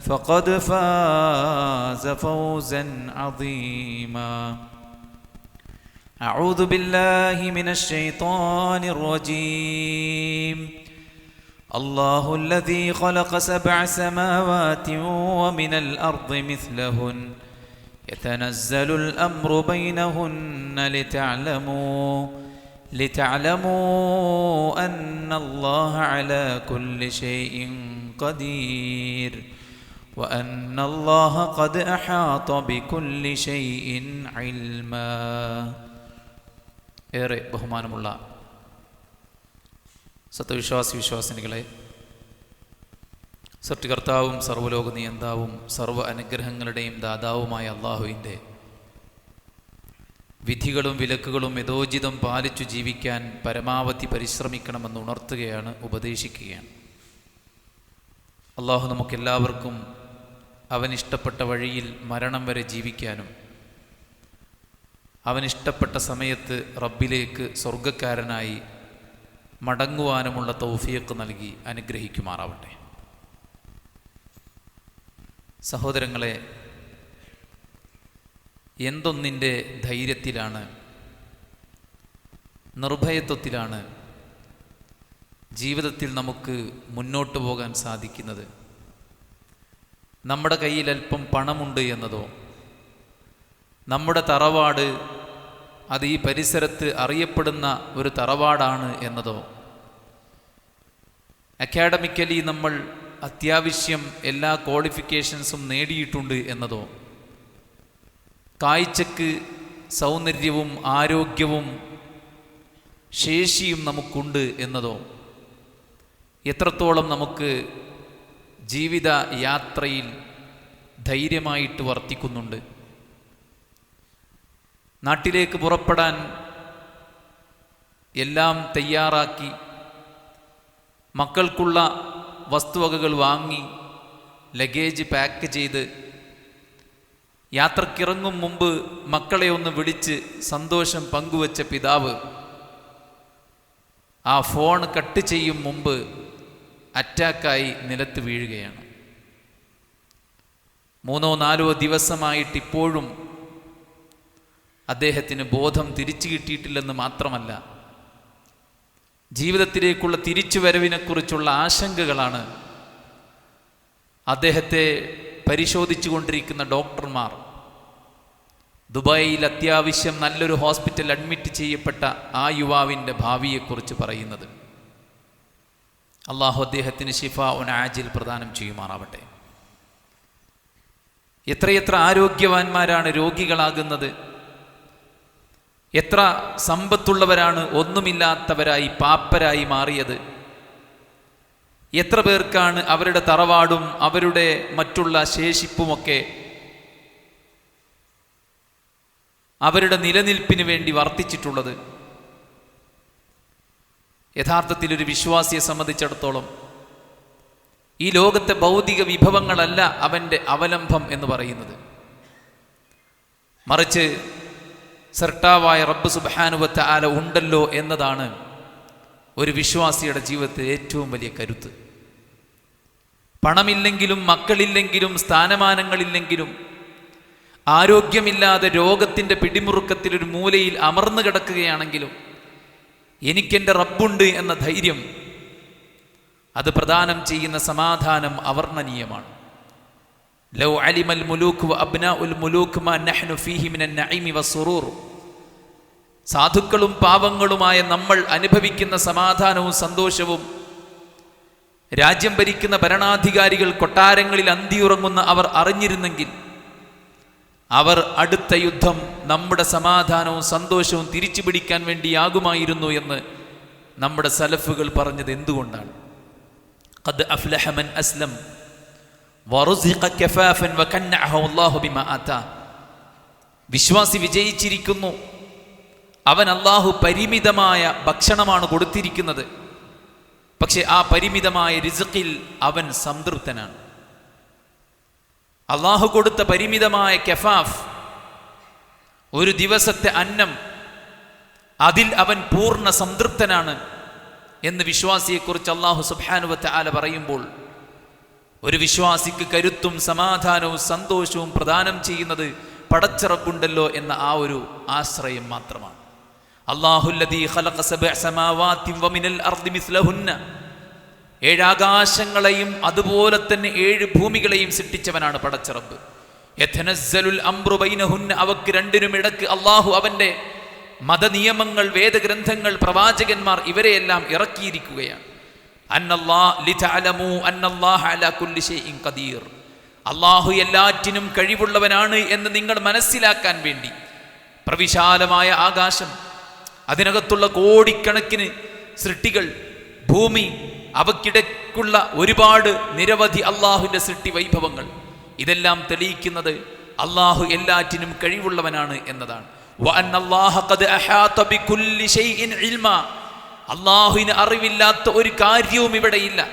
فقد فاز فوزا عظيما. أعوذ بالله من الشيطان الرجيم. الله الذي خلق سبع سماوات ومن الأرض مثلهن. يتنزل الأمر بينهن لتعلموا لتعلموا أن الله على كل شيء قدير. وأن الله قد أحاط بكل شيء علما ഏറെ ബഹുമാനമുള്ള സത്യവിശ്വാസി വിശ്വാസിനികളെ സൃഷ്ടികർത്താവും സർവ്വലോക നിയന്താവും സർവ്വ അനുഗ്രഹങ്ങളുടെയും ദാതാവുമായ അള്ളാഹുവിൻ്റെ വിധികളും വിലക്കുകളും യഥോചിതം പാലിച്ചു ജീവിക്കാൻ പരമാവധി പരിശ്രമിക്കണമെന്ന് ഉണർത്തുകയാണ് ഉപദേശിക്കുകയാണ് അള്ളാഹു നമുക്കെല്ലാവർക്കും അവനിഷ്ടപ്പെട്ട വഴിയിൽ മരണം വരെ ജീവിക്കാനും അവനിഷ്ടപ്പെട്ട സമയത്ത് റബ്ബിലേക്ക് സ്വർഗക്കാരനായി മടങ്ങുവാനുമുള്ള തൗഫിയക്ക് നൽകി അനുഗ്രഹിക്കുമാറാവട്ടെ. സഹോദരങ്ങളെ എന്തൊന്നിന്റെ ധൈര്യത്തിലാണ് നിർഭയത്വത്തിലാണ് ജീവിതത്തിൽ നമുക്ക് മുന്നോട്ട് പോകാൻ സാധിക്കുന്നത്? നമ്മുടെ കയ്യിൽ അല്പം പണമുണ്ട് എന്നതോ? നമ്മുടെ തറവാട് അത് ഈ പരിസരത്ത് അറിയപ്പെടുന്ന ഒരു തറവാടാണ് എന്നതോ? അക്കാഡമിക്കലി നമ്മൾ അത്യാവശ്യം എല്ലാ ക്വാളിഫിക്കേഷൻസും നേടിയിട്ടുണ്ട് എന്നതോ? കാഴ്ചക്ക് സൗന്ദര്യവും ആരോഗ്യവും ശേഷിയും നമുക്കുണ്ട് എന്നതോ? എത്രത്തോളം നമുക്ക് ജീവിത യാത്രയിൽ ധൈര്യമായിട്ട് വർത്തിക്കുന്നുണ്ട്. നാട്ടിലേക്ക് പുറപ്പെടാൻ എല്ലാം തയ്യാറാക്കി മക്കൾക്കുള്ള വസ്തുവകകൾ വാങ്ങി ലഗേജ് പാക്ക് ചെയ്ത് യാത്രക്കിറങ്ങും മുമ്പ് മക്കളെ ഒന്ന് വിളിച്ച് സന്തോഷം പങ്കുവച്ച പിതാവ് ആ ഫോൺ കട്ട് ചെയ്യും മുമ്പ് അറ്റാക്കായി നിലത്ത് വീഴുകയാണ്. മൂന്നോ നാലോ ദിവസമായിട്ട് ഇപ്പോഴും അദ്ദേഹത്തിന് ബോധം തിരിച്ചു കിട്ടിയിട്ടില്ലെന്ന് മാത്രമല്ല ജീവിതത്തിലേക്കുള്ള തിരിച്ചുവരവിനെക്കുറിച്ചുള്ള ആശങ്കകളാണ് അദ്ദേഹത്തെ പരിശോധിച്ചു കൊണ്ടിരിക്കുന്ന ഡോക്ടർമാർ. ദുബായിൽ അത്യാവശ്യം നല്ലൊരു ഹോസ്പിറ്റൽ അഡ്മിറ്റ് ചെയ്യപ്പെട്ട ആ യുവാവിന്റെ ഭാവിയെക്കുറിച്ച് പറയുന്നത്. അള്ളാഹു അദ്ദേഹത്തിന് ഷിഫ ഉൻ ആജിൽ പ്രദാനം ചെയ്യുമാറാവട്ടെ. എത്രയെത്ര ആരോഗ്യവാന്മാരാണ് രോഗികളാകുന്നത്. എത്ര സമ്പത്തുള്ളവരാണ് ഒന്നുമില്ലാത്തവരായി പാപ്പരായി മാറിയത്. എത്ര പേർക്കാണ് അവരുടെ തറവാടും അവരുടെ മറ്റുള്ള ശേഷിപ്പുമൊക്കെ അവരുടെ നിലനിൽപ്പിന് വേണ്ടി വർത്തിച്ചിട്ടുള്ളത്. യഥാർത്ഥത്തിൽ ഒരു വിശ്വാസിയെ സംബന്ധിച്ചിടത്തോളം ഈ ലോകത്തെ ഭൗതിക വിഭവങ്ങളല്ല അവന്റെ അവലംബം എന്ന് പറയുന്നത്. മറിച്ച് സർട്ടാവായ റബ്ബ് സുബാനുവത്ത ആല ഉണ്ടല്ലോ എന്നതാണ് ഒരു വിശ്വാസിയുടെ ജീവിതത്തിൽ ഏറ്റവും വലിയ കരുത്ത്. പണമില്ലെങ്കിലും മക്കളില്ലെങ്കിലും സ്ഥാനമാനങ്ങളില്ലെങ്കിലും ആരോഗ്യമില്ലാതെ രോഗത്തിന്റെ പിടിമുറുക്കത്തിൽ ഒരു മൂലയിൽ അമർന്നു കിടക്കുകയാണെങ്കിലും എനിക്കെന്റെ റബ്ബുണ്ട് എന്ന ധൈര്യം. അത് പ്രദാനം ചെയ്യുന്ന സമാധാനം അവർണനീയമാണ്. ലൗ അലിമൽ മുലൂഖ് അബ്നാ ഉൽ മുലൂഖ് മാ നഹ്നു ഫീഹി സാധുക്കളും പാവങ്ങളുമായ നമ്മൾ അനുഭവിക്കുന്ന സമാധാനവും സന്തോഷവും രാജ്യം ഭരിക്കുന്ന ഭരണാധികാരികൾ കൊട്ടാരങ്ങളിൽ അന്തിയുറങ്ങുന്ന അവർ അറിഞ്ഞിരുന്നെങ്കിൽ അവർ അടുത്ത യുദ്ധം നമ്മുടെ സമാധാനവും സന്തോഷവും തിരിച്ചു പിടിക്കാൻ വേണ്ടിയാകുമായിരുന്നു എന്ന് നമ്മുടെ സലഫുകൾ പറഞ്ഞത് എന്തുകൊണ്ടാണ്? ഖദ് അഫ്ലഹമൻ അസ്ലം വിശ്വാസി വിജയിച്ചിരിക്കുന്നു. അവൻ അള്ളാഹു പരിമിതമായ ഭക്ഷണമാണ് കൊടുത്തിരിക്കുന്നത്. പക്ഷെ ആ പരിമിതമായ റിസക്കിൽ അവൻ സംതൃപ്തനാണ്. അള്ളാഹു കൊടുത്ത പരിമിതമായ കെഫാഫ് ഒരു ദിവസത്തെ അന്നം അതിൽ അവൻ പൂർണ സംതൃപ്തനാണ് എന്ന് വിശ്വാസിയെക്കുറിച്ച് അള്ളാഹു സുബാനുവത്ത് ആല പറയുമ്പോൾ ഒരു വിശ്വാസിക്ക് കരുത്തും സമാധാനവും സന്തോഷവും പ്രദാനം ചെയ്യുന്നത് പടച്ചിറപ്പുണ്ടല്ലോ എന്ന ആ ഒരു ആശ്രയം മാത്രമാണ്. അള്ളാഹുല്ലദീ ഏഴാകാശങ്ങളെയും അതുപോലെ തന്നെ ഏഴ് ഭൂമികളെയും സൃഷ്ടിച്ചവനാണ് ബൈനഹുന്ന അവക്ക് രണ്ടിനും ഇടയ്ക്ക് അള്ളാഹു അവന്റെ മതനിയമങ്ങൾ വേദഗ്രന്ഥങ്ങൾ പ്രവാചകന്മാർ ഇവരെയെല്ലാം ഇറക്കിയിരിക്കുകയാണ്. അള്ളാഹു എല്ലാറ്റിനും കഴിവുള്ളവനാണ് എന്ന് നിങ്ങൾ മനസ്സിലാക്കാൻ വേണ്ടി. പ്രവിശാലമായ ആകാശം അതിനകത്തുള്ള കോടിക്കണക്കിന് സൃഷ്ടികൾ ഭൂമി അവക്കിടയ്ക്കുള്ള ഒരുപാട് നിരവധി അള്ളാഹുവിന്റെ സൃഷ്ടി വൈഭവങ്ങൾ. ഇതെല്ലാം തെളിയിക്കുന്നത് അള്ളാഹു എല്ലാറ്റിനും കഴിവുള്ളവനാണ് എന്നതാണ്. അള്ളാഹുവിന് അറിവില്ലാത്ത ഒരു കാര്യവും ഇവിടെയില്ല.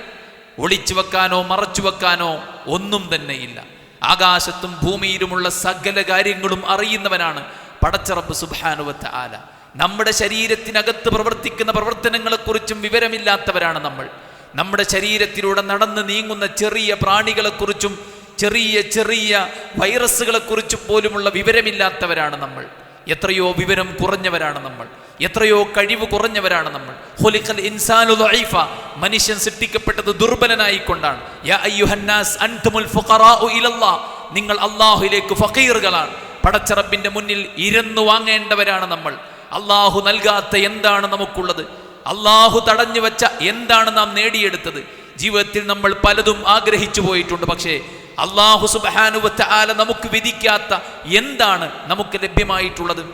ഒളിച്ചു വെക്കാനോ മറച്ചു വെക്കാനോ ഒന്നും തന്നെയില്ല. ആകാശത്തും ഭൂമിയിലുമുള്ള സകല കാര്യങ്ങളും അറിയുന്നവനാണ് പടച്ചറപ്പ് സുഭാനുവത്ത് ആല നമ്മുടെ ശരീരത്തിനകത്ത് പ്രവർത്തിക്കുന്ന പ്രവർത്തനങ്ങളെക്കുറിച്ചും വിവരമില്ലാത്തവരാണ് നമ്മൾ. നമ്മുടെ ശരീരത്തിലൂടെ നടന്ന് നീങ്ങുന്ന ചെറിയ പ്രാണികളെക്കുറിച്ചും ചെറിയ ചെറിയ വൈറസുകളെക്കുറിച്ചും പോലുമുള്ള വിവരമില്ലാത്തവരാണ് നമ്മൾ. എത്രയോ വിവരം കുറഞ്ഞവരാണ് നമ്മൾ. എത്രയോ കഴിവ് കുറഞ്ഞവരാണ് നമ്മൾ. ഹുലിഖൽ ഇൻസാനു ദഈഫ. മനുഷ്യൻ സൃഷ്ടിക്കപ്പെട്ടത് ദുർബലനായിക്കൊണ്ടാണ്. യാ അയ്യുഹന്നാസ് ഫുഖറാഉ നിങ്ങൾ അല്ലാഹുവിലേക്ക് ഫഖീറുകളാണ്. പടച്ചറപ്പിന്റെ മുന്നിൽ ഇരന്നു വാങ്ങേണ്ടവരാണ് നമ്മൾ. അള്ളാഹു നൽകാത്ത എന്താണ് നമുക്കുള്ളത്? അള്ളാഹു തടഞ്ഞു വെച്ച എന്താണ് നാം നേടിയെടുത്തത്? ജീവിതത്തിൽ നമ്മൾ പലതും ആഗ്രഹിച്ചു പോയിട്ടുണ്ട്. പക്ഷേ അള്ളാഹു സുബാനുവത്ത ആല നമുക്ക് വിധിക്കാത്ത എന്താണ് നമുക്ക് ലഭ്യമായിട്ടുള്ളത്?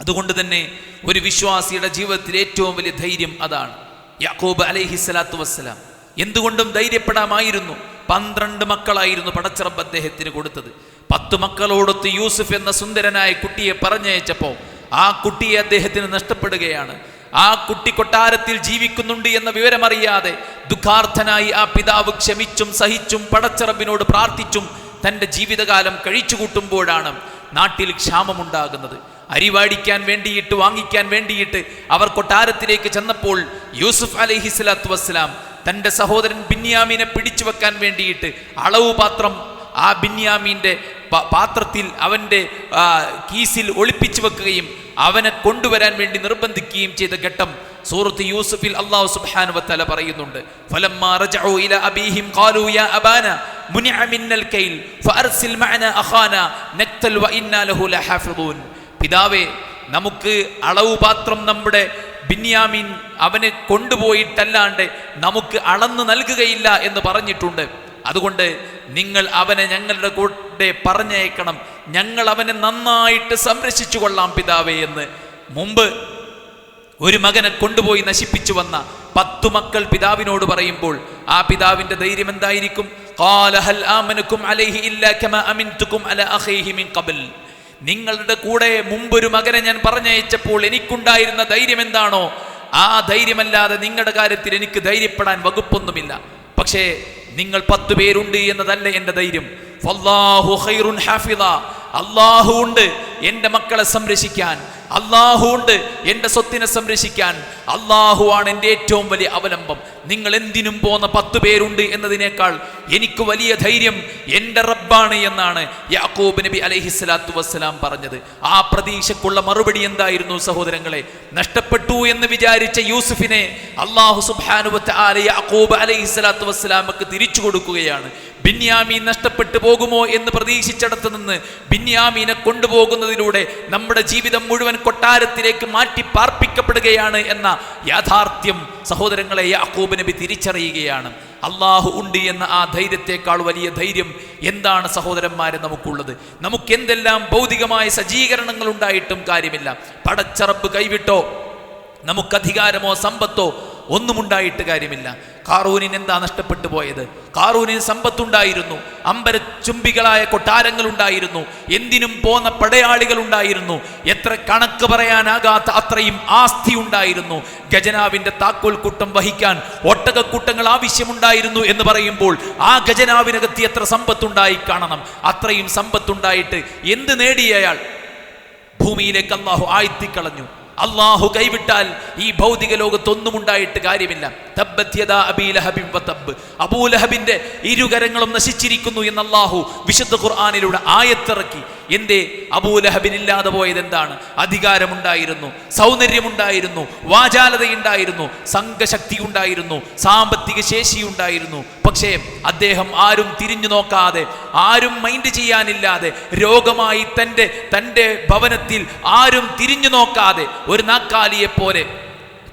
അതുകൊണ്ട് തന്നെ ഒരു വിശ്വാസിയുടെ ജീവിതത്തിൽ ഏറ്റവും വലിയ ധൈര്യം അതാണ്. യാക്കോബ് അലൈഹി സ്വലാത്തു വസ്സലാം എന്തുകൊണ്ടും ധൈര്യപ്പെടാമായിരുന്നു. പന്ത്രണ്ട് മക്കളായിരുന്നു പടച്ചിറപ്പ് അദ്ദേഹത്തിന് കൊടുത്തത്. പത്ത് മക്കളോടൊത്ത് യൂസുഫ് എന്ന സുന്ദരനായ കുട്ടിയെ പറഞ്ഞയച്ചപ്പോൾ ആ കുട്ടിയെ അദ്ദേഹത്തിന് നഷ്ടപ്പെടുകയാണ്. ആ കുട്ടി കൊട്ടാരത്തിൽ ജീവിക്കുന്നുണ്ട് എന്ന വിവരമറിയാതെ ദുഃഖാർത്ഥനായി ആ പിതാവ് ക്ഷമിച്ചും സഹിച്ചും പടച്ചറബിനോട് പ്രാർത്ഥിച്ചും തന്റെ ജീവിതകാലം കഴിച്ചു കൂട്ടുമ്പോഴാണ് നാട്ടിൽ ക്ഷാമമുണ്ടാകുന്നത്. അരിവാടിക്കാൻ വേണ്ടിയിട്ട് വാങ്ങിക്കാൻ വേണ്ടിയിട്ട് അവർ കൊട്ടാരത്തിലേക്ക് ചെന്നപ്പോൾ യൂസുഫ് അലഹി സ്വലാത്തു വസ്സലാം തന്റെ സഹോദരൻ ബിന്യാമീനെ പിടിച്ചു വെക്കാൻ വേണ്ടിയിട്ട് അളവ് പാത്രം ആ ബിന്യാമീന്റെ പാത്രത്തിൽ അവന്റെ കീസിൽ ഒളിപ്പിച്ചു വെക്കുകയും അവനെ കൊണ്ടുവരാൻ വേണ്ടി നിർബന്ധിക്കുകയും ചെയ്ത ഘട്ടം സൂറത്ത് യൂസുഫിൽ അള്ളാഹു സുബ്ഹാനഹു വത്തല പറയുന്നുണ്ട്. പിതാവേ നമുക്ക് അളവ് പാത്രം നമ്മുടെ ബിന്യാമിൻ അവനെ കൊണ്ടുപോയിട്ടല്ലാണ്ട് നമുക്ക് അളന്ന് നൽകുകയില്ല എന്ന് പറഞ്ഞിട്ടുണ്ട്. അതുകൊണ്ട് നിങ്ങൾ അവനെ ഞങ്ങളുടെ കൂടെ പറഞ്ഞയക്കണം. ഞങ്ങൾ അവനെ നന്നായിട്ട് സംരക്ഷിച്ചു കൊള്ളാം പിതാവേ എന്ന്. മുമ്പ് ഒരു മകനെ കൊണ്ടുപോയി നശിപ്പിച്ചു വന്ന പത്തു മക്കൾ പിതാവിനോട് പറയുമ്പോൾ ആ പിതാവിന്റെ ധൈര്യം എന്തായിരിക്കും. നിങ്ങളുടെ കൂടെ മുമ്പൊരു മകനെ ഞാൻ പറഞ്ഞയച്ചപ്പോൾ എനിക്കുണ്ടായിരുന്ന ധൈര്യം എന്താണോ? ആ ധൈര്യമല്ലാതെ നിങ്ങളുടെ കാര്യത്തിൽ എനിക്ക് ധൈര്യപ്പെടാൻ വകുപ്പൊന്നുമില്ല. പക്ഷേ നിങ്ങൾ പത്ത് പേരുണ്ട് എന്നതല്ല എന്റെ ധൈര്യം. അള്ളാഹു ഉണ്ട് എന്റെ മക്കളെ സംരക്ഷിക്കാൻ. അള്ളാഹു ഉണ്ട്. എന്റെ സ്വത്തിനെ സംരക്ഷിക്കാൻ അള്ളാഹു ആണ് എന്റെ ഏറ്റവും വലിയ അവലംബം. നിങ്ങൾ എന്തിനും പോന്ന പത്ത് പേരുണ്ട് എന്നതിനേക്കാൾ എനിക്ക് വലിയ ധൈര്യം എന്റെ റബ്ബാണ് എന്നാണ് യാക്കൂബ് നബി അലൈഹിസ്സലാത്തു വസ്സലാം പറഞ്ഞത്. ആ പ്രതീക്ഷക്കുള്ള മറുപടി എന്തായിരുന്നു സഹോദരങ്ങളെ? നഷ്ടപ്പെട്ടു എന്ന് വിചാരിച്ച യൂസുഫിനെ അള്ളാഹു സുബാനുബത്ത് ആല യാക്കൂബ് അലൈഹിസ്സലാത്തു വസ്സലാമക്ക് തിരിച്ചു കൊടുക്കുകയാണ്. ബിന്യാമീൻ നഷ്ടപ്പെട്ടു പോകുമോ എന്ന് പ്രതീക്ഷിച്ചിടത്ത് നിന്ന് ബിന്യാമീനെ കൊണ്ടുപോകുന്നതിലൂടെ നമ്മുടെ ജീവിതം മുഴുവൻ കൊട്ടാരത്തിലേക്ക് മാറ്റി പാർപ്പിക്കപ്പെടുകയാണ് എന്ന യാഥാർത്ഥ്യം സഹോദരങ്ങളെ യാക്കൂബ് നബി തിരിച്ചറിയുകയാണ്. അള്ളാഹു ഉണ്ട് എന്ന ആ ധൈര്യത്തെക്കാൾ വലിയ ധൈര്യം എന്താണ് സഹോദരന്മാരെ നമുക്കുള്ളത്? നമുക്ക് എന്തെല്ലാം ഭൗതികമായ സജ്ജീകരണങ്ങൾ ഉണ്ടായിട്ടും കാര്യമില്ല. പടച്ചറപ്പ് കൈവിട്ടോ നമുക്ക് അധികാരമോ സമ്പത്തോ ഒന്നും ഉണ്ടായിട്ട് കാര്യമില്ല. കാറൂനിന് എന്താ നഷ്ടപ്പെട്ടു പോയത്? കാറൂനിന് സമ്പത്തുണ്ടായിരുന്നു. അമ്പര ചുംബികളായ കൊട്ടാരങ്ങൾ ഉണ്ടായിരുന്നു എന്തിനും പോന്ന പടയാളികൾ ഉണ്ടായിരുന്നു എത്ര കണക്ക് പറയാനാകാത്ത അത്രയും ആസ്തി ഉണ്ടായിരുന്നു. ഖജനാവിന്റെ താക്കോൽ കൂട്ടം വഹിക്കാൻ ഒട്ടകക്കൂട്ടങ്ങൾ ആവശ്യമുണ്ടായിരുന്നു എന്ന് പറയുമ്പോൾ ആ ഖജനാവിനകത്ത് എത്ര സമ്പത്തുണ്ടായി കാണണം. അത്രയും സമ്പത്തുണ്ടായിട്ട് എന്ത് നേടിയയാൾ ഭൂമിയിലേക്ക് അള്ളാഹു ആഴ്ത്തിക്കളഞ്ഞു. അള്ളാഹു കൈവിട്ടാൽ ഈ ഭൗതിക ലോകത്തൊന്നും ഉണ്ടായിട്ട് കാര്യമില്ല. അബൂലഹബിന്റെ ഇരുകരങ്ങളും നശിച്ചിരിക്കുന്നു എന്ന് അള്ളാഹു വിശുദ്ധ ഖുർആാനിലൂടെ ആയത്തിറക്കി. എന്തേ? അബൂലഹബിനില്ലാതെ പോയത് എന്താണ് അധികാരമുണ്ടായിരുന്നു സൗന്ദര്യമുണ്ടായിരുന്നു വാചാലതയുണ്ടായിരുന്നു സംഘശക്തി ഉണ്ടായിരുന്നു സാമ്പത്തിക ശേഷി ഉണ്ടായിരുന്നു പക്ഷേ അദ്ദേഹം ആരും തിരിഞ്ഞു നോക്കാതെ ആരും മൈൻഡ് ചെയ്യാനില്ലാതെ രോഗമായി തന്റെ തന്റെ ഭവനത്തിൽ ആരും തിരിഞ്ഞു നോക്കാതെ ഒരു നാക്കാലിയെ പോലെ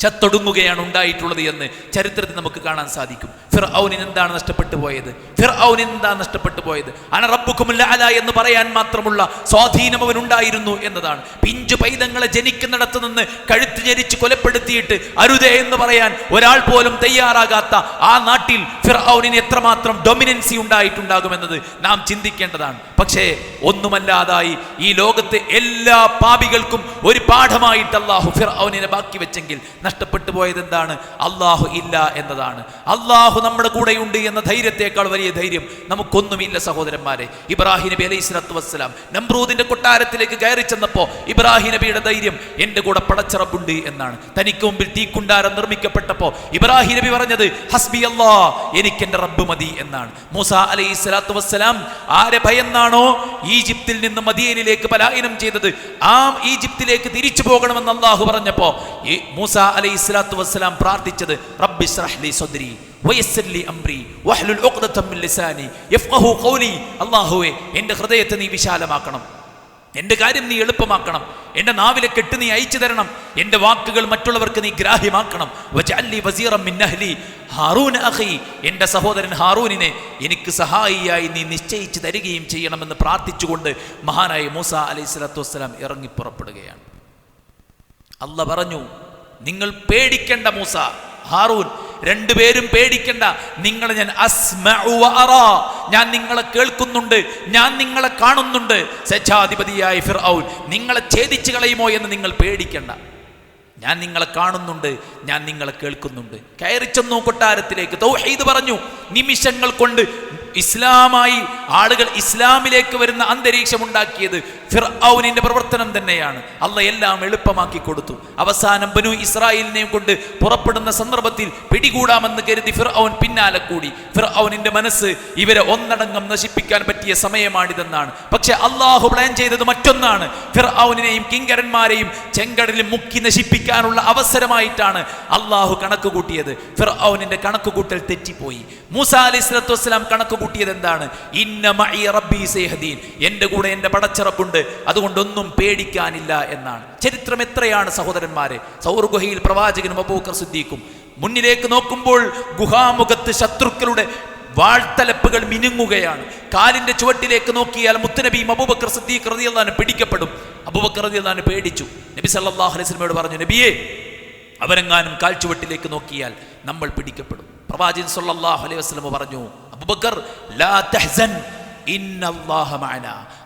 ചത്തൊടുങ്ങുകയാണ് ഉണ്ടായിട്ടുള്ളത് എന്ന് ചരിത്രത്തിൽ നമുക്ക് കാണാൻ സാധിക്കും. ഫിർ ഔനിന് എന്താണ് നഷ്ടപ്പെട്ടു പോയത്? ഫിർ ഔനിന് എന്താണ് നഷ്ടപ്പെട്ടു പോയത്? അന റബ്ബുക്കുമില്ല അല എന്ന് പറയാൻ മാത്രമുള്ള സ്വാധീനം അവൻ ഉണ്ടായിരുന്നു എന്നതാണ്. പിഞ്ചു പൈതങ്ങളെ ജനിക്കുന്നിടത്ത് നിന്ന് കഴുത്ത് ജനിച്ച് കൊലപ്പെടുത്തിയിട്ട് അരുതേ എന്ന് പറയാൻ ഒരാൾ പോലും തയ്യാറാകാത്ത ആ നാട്ടിൽ ഫിർ ഔനിന് എത്രമാത്രം ഡൊമിനൻസി ഉണ്ടായിട്ടുണ്ടാകുമെന്നത് നാം ചിന്തിക്കേണ്ടതാണ്. പക്ഷേ ഒന്നുമല്ലാതായി ഈ ലോകത്തെ എല്ലാ പാപികൾക്കും ഒരു പാഠമായിട്ട് ഫിർ ഔനിനെ ബാക്കി വെച്ചെങ്കിൽ നഷ്ടപ്പെട്ടു പോയത് എന്താണ്? അള്ളാഹു ഇല്ല എന്നതാണ്. അള്ളാഹു നമ്മുടെ കൂടെയുണ്ട് എന്ന ധൈര്യത്തെക്കാൾ വലിയ ധൈര്യം നമുക്കൊന്നുമില്ല സഹോദരന്മാരെ. ഇബ്രാഹിം നബി അലൈഹി സ്വലത്തു വസ്സലാം നമ്രൂദിന്റെ കൊട്ടാരത്തിലേക്ക് കയറി ചെന്നപ്പോ ഇബ്രാഹിം നബിയുടെ ധൈര്യം എന്റെ കൂടെ പടച്ചിറപ്പുണ്ട് എന്നാണ്. തനിക്ക് മുമ്പിൽ തീക്കുണ്ടാരം നിർമ്മിക്കപ്പെട്ടപ്പോ ഇബ്രാഹിം നബി പറഞ്ഞത് ഹസ്ബി അല്ലാ എനിക്ക് എന്റെ റബ്ബ് മതി എന്നാണ്. മൂസ അലൈഹി സ്വലാത്തു വസ്സലാം ആരെ ഭയന്നാണോ? ഈജിപ്തിൽ നിന്ന് മദീനിലേക്ക് പലായനം ചെയ്തത്. ആ ഈജിപ്തിലേക്ക് തിരിച്ചു പോകണമെന്ന് അള്ളാഹു പറഞ്ഞപ്പോ ഈ മൂസ അലൈഹി സ്വലാത്തു വസ്സലാം പ്രാർത്ഥിച്ചത് റബ്ബി സ്രഹ്ലി സദ്രി വയസ്സല്ലി അംരി വഹ്ലുൽ ഉഖ്ദത മിൻ ലിസാനി യഫ്ഖഹു ഖൗലി. അല്ലാഹുവേ എന്റെ ഹൃദയത്തെ നീ വിശാലമാക്കണം. എന്റെ കാര്യം നീ എളുപ്പമാക്കണം. എന്റെ നാവിലെ കെട്ട് നീ അയച്ചു തരണം. എന്റെ വാക്കുകൾ മറ്റുള്ളവർക്ക് നീ ഗ്രാഹ്യമാക്കണം. വജഅല്ലി വസീറം അഹ്ലി ഹാറൂൻ അഹി എന്റെ സഹോദരൻ ഹാറൂനിനെ എനിക്ക് സഹായിയായി നീ നിശ്ചയിച്ചു തരികയും ചെയ്യണമെന്ന് പ്രാർത്ഥിച്ചുകൊണ്ട് മഹാനായ മൂസ അലൈഹി സ്വലാത്തു വസ്സലാം ഇറങ്ങി പുറപ്പെടുകയാണ്. അല്ല പറഞ്ഞു നിങ്ങൾ പേടിക്കേണ്ട മൂസ. ഹാറൂൻ രണ്ടുപേരും പേടിക്കണ്ട. നിങ്ങളെ ഞാൻ. ഞാൻ നിങ്ങളെ കേൾക്കുന്നുണ്ട്. ഞാൻ നിങ്ങളെ കാണുന്നുണ്ട്. സച്ചാധിപതിയായ ഫിർഔൻ നിങ്ങളെ ഛേദിച്ചു കളയുമോ എന്ന് നിങ്ങൾ പേടിക്കണ്ട. ഞാൻ നിങ്ങളെ കാണുന്നുണ്ട്. ഞാൻ നിങ്ങളെ കേൾക്കുന്നുണ്ട്. കയറി ചെന്നു കൊട്ടാരത്തിലേക്ക്. തൗഹീദ് പറഞ്ഞു. നിമിഷങ്ങൾ കൊണ്ട് ഇസ്ലാമായി ആളുകൾ ഇസ്ലാമിലേക്ക് വരുന്ന അന്തരീക്ഷം ഉണ്ടാക്കിയത് ഫിർഔനിന്റെ പ്രവർത്തനം തന്നെയാണ്. അല്ല എല്ലാം എളുപ്പമാക്കി കൊടുത്തു. അവസാനം ബനു ഇസ്രായേലിനെയും കൊണ്ട് പുറപ്പെടുന്ന സന്ദർഭത്തിൽ പിടികൂടാമെന്ന് കരുതി ഫിർഔൻ പിന്നാലെ കൂടി. ഫിർഔനിന്റെ മനസ്സ് ഇവരെ ഒന്നടങ്കം നശിപ്പിക്കാൻ പറ്റിയ സമയമാണിതെന്നാണ്. പക്ഷെ അള്ളാഹു പ്ലാൻ ചെയ്തത് മറ്റൊന്നാണ്. ഫിർഔനെയും കിങ്കരന്മാരെയും ചെങ്കടലിൽ മുക്കി നശിപ്പിക്കാനുള്ള അവസരമായിട്ടാണ് അള്ളാഹു കണക്ക് കൂട്ടിയത് ഫിർഔനിന്റെ കണക്ക് കൂട്ടൽ തെറ്റിപ്പോയി. മൂസ അലൈഹി സ്വലത്തു വസ്സലാം കണക്ക് കൂട്ടിയത് എന്താണ് ഇന്ന മഇ റബ്ബി സേഹദീൻ. എന്റെ കൂടെ എന്റെ പടച്ചിറപ്പുണ്ട് അതുകൊണ്ടൊന്നും പേടിക്കാനില്ല എന്നാണ്. ചരിത്രം എത്രയാണ് സഹോദരന്മാരെ? സൗർഗുഹയിൽ പ്രവാചകനും അബൂക്കർ സിദ്ദീഖും. മുന്നിലേക്ക് നോക്കുമ്പോൾ ഗുഹാമുഖത്ത് ശത്രുക്കളുടെ വാൾത്തലപ്പുകൾ മിനുങ്ങുകയാണ്. കാലിന്റെ ചുവട്ടിലേക്ക് നോക്കിയാൽ മുത്തുനബിയും അബൂബക്കർ സിദ്ദീഖ് റളിയല്ലാഹു പിടിക്കപ്പെടും. അബൂബക്കർ റളിയല്ലാഹു പേടിച്ചു. നബി സല്ലാഹു അലൈഹി സ്വലമയോട് പറഞ്ഞു നബിയേ അവരെങ്ങാനും കാൽച്ചുവട്ടിലേക്ക് നോക്കിയാൽ നമ്മൾ പിടിക്കപ്പെടും. പ്രവാചകൻ സല്ലാഹു അലൈഹി വസ്ലമ പറഞ്ഞു അബൂബക്കർ ലാ തഹ്സൻ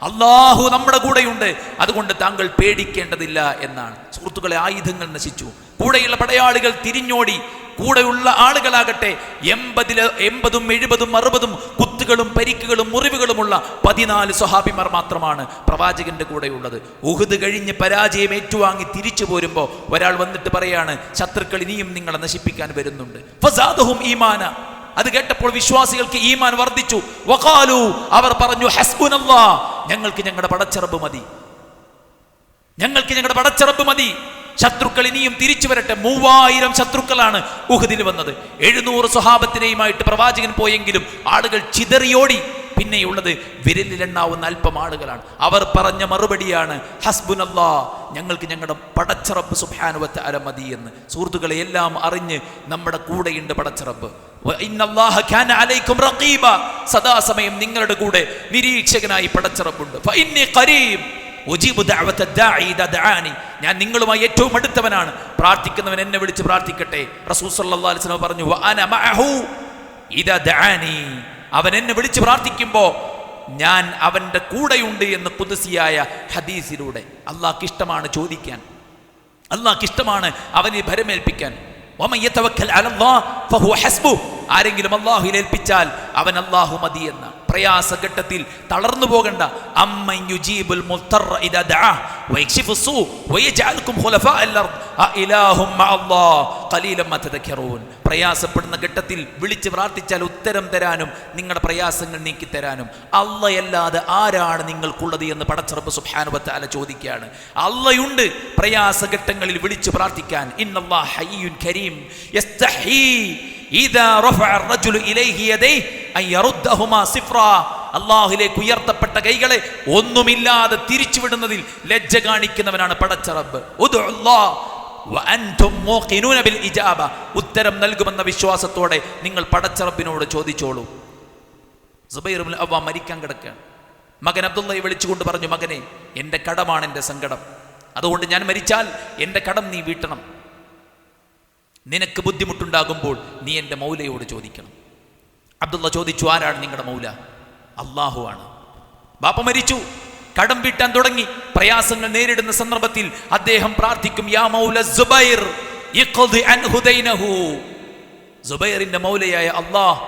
അല്ലാഹു നമ്മുടെ കൂടെയുണ്ട്. അതുകൊണ്ട് താങ്കൾ പേടിക്കേണ്ടതില്ല എന്നാണ്. സുഹൃത്തുക്കളെ ആയുധങ്ങൾ നശിച്ചു. കൂടെയുള്ള പടയാളികൾ തിരിഞ്ഞോടി. കൂടെയുള്ള ആളുകളാകട്ടെ എൺപതിൽ എൺപതും എഴുപതും അറുപതും കുത്തുകളും പരിക്കുകളും മുറിവുകളുമുള്ള പതിനാല് സ്വഹാബിമാർ മാത്രമാണ് പ്രവാചകന്റെ കൂടെയുള്ളത്. ഉഹുദ് കഴിഞ്ഞ് പരാജയം ഏറ്റുവാങ്ങി തിരിച്ചു പോരുമ്പോൾ ഒരാൾ വന്നിട്ട് പറയാണ് ശത്രുക്കൾ ഇനിയും നിങ്ങളെ നശിപ്പിക്കാൻ വരുന്നുണ്ട്. ഫസാദുഹും ഈമാന. അത് കേട്ടപ്പോൾ വിശ്വാസികൾക്ക് ഈമാൻ വർദ്ധിച്ചു. വഖാലു അവർ പറഞ്ഞു ഹസ്ബുനല്ലാ ഞങ്ങൾക്ക് ഞങ്ങളുടെ പടച്ചിറപ്പ് മതി. ഞങ്ങൾക്ക് ഞങ്ങളുടെ പടച്ചിറപ്പ് മതി. ശത്രുക്കൾ ഇനിയും തിരിച്ചു വരട്ടെ. മൂവായിരം ശത്രുക്കളാണ് ഉഹദിൽ വന്നത്. എഴുന്നൂറ് സ്വഹാബത്തിനെയുമായിട്ട് പ്രവാചകൻ പോയെങ്കിലും ആളുകൾ ചിതറിയോടി. പിന്നെയുള്ളത് വിരലിലെണ്ണാവുന്ന അല്പം ആളുകളാണ്. അവർ പറഞ്ഞ മറുപടിയാണ് ഹസ്ബുനല്ലാ ഞങ്ങൾക്ക് ഞങ്ങളുടെ പടച്ചറബ് സുഭാനുവത്ത് അല മതി എന്ന്. സുഹൃത്തുക്കളെ എല്ലാം അറിഞ്ഞ് നമ്മുടെ കൂടെയുണ്ട് പടച്ചറബ്. സദാസമയം നിങ്ങളുടെ കൂടെ നിരീക്ഷകനായി പടച്ചിറപ്പുണ്ട് ഞാൻ നിങ്ങളുമായി ഏറ്റവും അടുത്തവനാണ്. പ്രാർത്ഥിക്കുന്നവൻ എന്നെ വിളിച്ച് പ്രാർത്ഥിക്കട്ടെ. പറഞ്ഞു അവൻ എന്നെ വിളിച്ച് പ്രാർത്ഥിക്കുമ്പോൾ ഞാൻ അവന്റെ കൂടെയുണ്ട് എന്ന് കുതിസിയായ ഹദീസിലൂടെ അള്ളാഹ്ക്ക് ഇഷ്ടമാണ് ചോദിക്കാൻ. അള്ളാഹ്ക്ക് ഇഷ്ടമാണ് അവനെ ഭരമേൽപ്പിക്കാൻ. ആരെങ്കിലും അള്ളാഹു ഏൽപ്പിച്ചാൽ അവൻ അള്ളാഹു മതി എന്ന പ്രയാസഘട്ടത്തിൽ തളർന്നു പോകണ്ട. പ്രയാസപ്പെടുന്ന ഘട്ടത്തിൽ വിളിച്ച് പ്രാർത്ഥിച്ചാൽ ഉത്തരം തരാനും നിങ്ങളുടെ പ്രയാസങ്ങൾ നീക്കി തരാനും. അല്ലയല്ലാതെ ആരാണ് നിങ്ങൾക്കുള്ളത് എന്ന് പടച്ചറപ്പ് സുബ്ഹാനഹു വതആല ചോദിക്കുകയാണ്. അല്ലയുണ്ട് പ്രയാസഘട്ടങ്ങളിൽ വിളിച്ച് പ്രാർത്ഥിക്കാൻ. ഇന്നല്ലാഹ ഹയ്യുൻ കരീം. അള്ളാഹുലേക്ക് ഉയർത്തപ്പെട്ട കൈകളെ ഒന്നുമില്ലാതെ തിരിച്ചുവിടുന്നതിൽ ലജ്ജ കാണിക്കുന്നവനാണ് പടച്ചറബ് ഉത്തരം നൽകുമെന്ന വിശ്വാസത്തോടെ നിങ്ങൾ പടച്ചറബിനോട് ചോദിച്ചോളൂ. സുബൈറുൽ അവ മരിക്കാൻ കിടക്കുകയാണ്. മകൻ അബ്ദുള്ളയെ വിളിച്ചുകൊണ്ട് പറഞ്ഞു മകനെ എന്റെ കടമാണ് എന്റെ സങ്കടം. അതുകൊണ്ട് ഞാൻ മരിച്ചാൽ എന്റെ കടം നീ വീട്ടണം. നിനക്ക് ബുദ്ധിമുട്ടുണ്ടാകുമ്പോൾ നീ എന്റെ മൗലയോട് ചോദിക്കണം. അബ്ദുള്ള ചോദിച്ചു ആരാണ് നിങ്ങളുടെ മൗല? അള്ളാഹു ആണ്. ബാപ്പ മരിച്ചു. കടം വീട്ടാൻ തുടങ്ങി. പ്രയാസങ്ങൾ നേരിടുന്ന സന്ദർഭത്തിൽ അദ്ദേഹം പ്രാർത്ഥിക്കും യാ മൗല സുബൈർ മൗലയായ അള്ളാഹ്